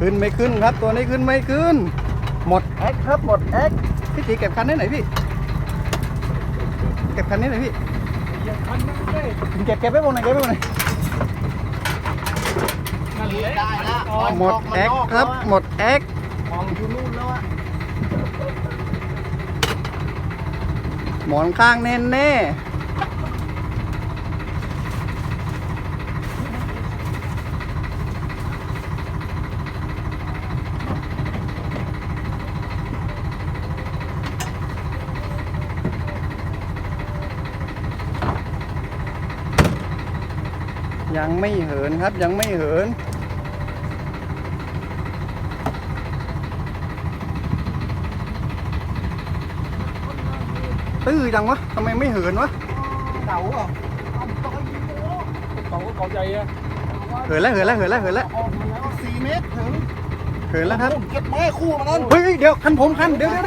ขึ้นไม่ขึ้นครับตัวนี้ขึ้นไม่ขึ้น หมดแอคครับหมดแอคพี่ตีเก็บคันนี้หน่อยพี่ เก็บคันนี้หน่อยพี่ยังคันนั่งได้เก็บเก็บไว้บนไหนอยเก็บไว้บนไหนอยนั่นแหละได้แล้วหมดแอคครับหมดแอคมองอยู่นู่นแล้วอะหมอนข้างแน่แน่ ยังไม่เหินครับยังไม่เหิน ตื้อจังวะทำไมไม่เหินวะเก่าอะเก่าก็เก่าใจอะเหินแล้วเหินแล้วเหินแล้วเหินแล้วสี่เมตรถึงเหินแล้วครับเก็บไม้คู่มานั้นเฮ้ยเดี๋ยวคันผมคันเดี๋ยวเดี๋ยว